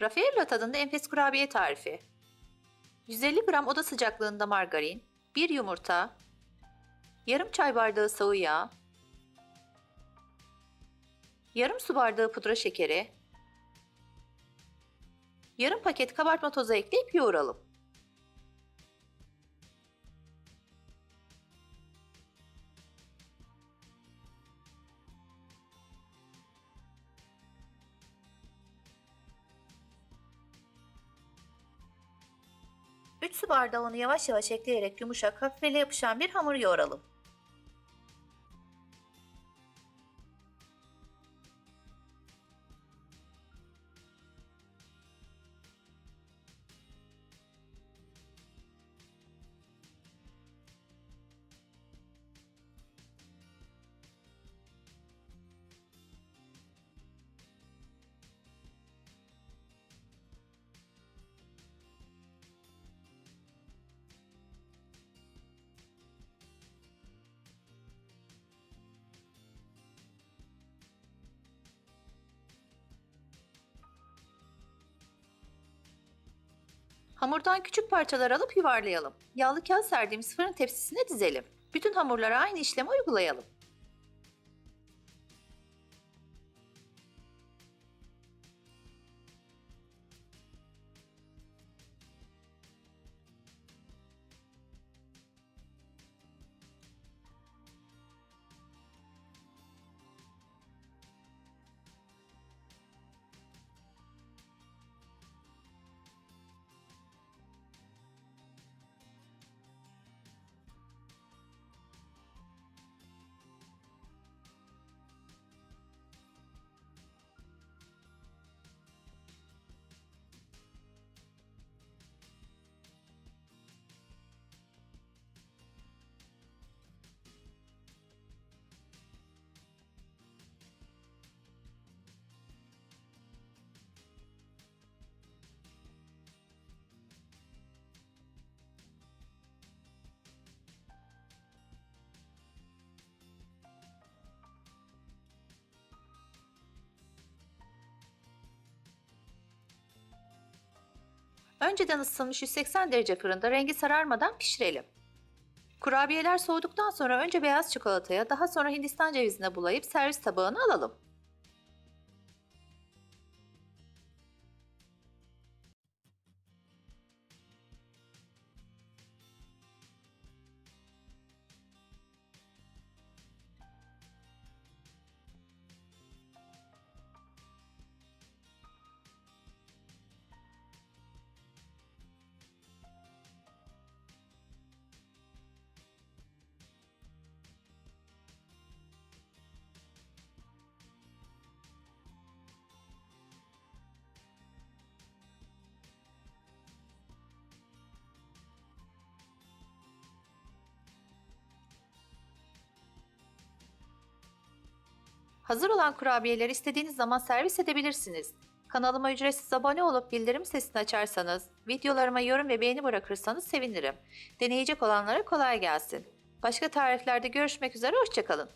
Raffaello tadında enfes kurabiye tarifi. 150 gram oda sıcaklığında margarin, 1 yumurta, yarım çay bardağı sıvı yağ, yarım su bardağı pudra şekeri, yarım paket kabartma tozu ekleyip yoğuralım. Üç su bardağı unu yavaş yavaş ekleyerek yumuşak, hafif ele yapışan bir hamur yoğuralım. Hamurdan küçük parçalar alıp yuvarlayalım. Yağlı kağıt serdiğimiz fırın tepsisine dizelim. Bütün hamurlara aynı işlemi uygulayalım. Önceden ısıtılmış 180 derece fırında rengi sararmadan pişirelim. Kurabiyeler soğuduktan sonra önce beyaz çikolataya, daha sonra hindistan cevizine bulayıp servis tabağına alalım. Hazır olan kurabiyeleri istediğiniz zaman servis edebilirsiniz. Kanalıma ücretsiz abone olup bildirim sesini açarsanız, videolarıma yorum ve beğeni bırakırsanız sevinirim. Deneyecek olanlara kolay gelsin. Başka tariflerde görüşmek üzere, hoşçakalın.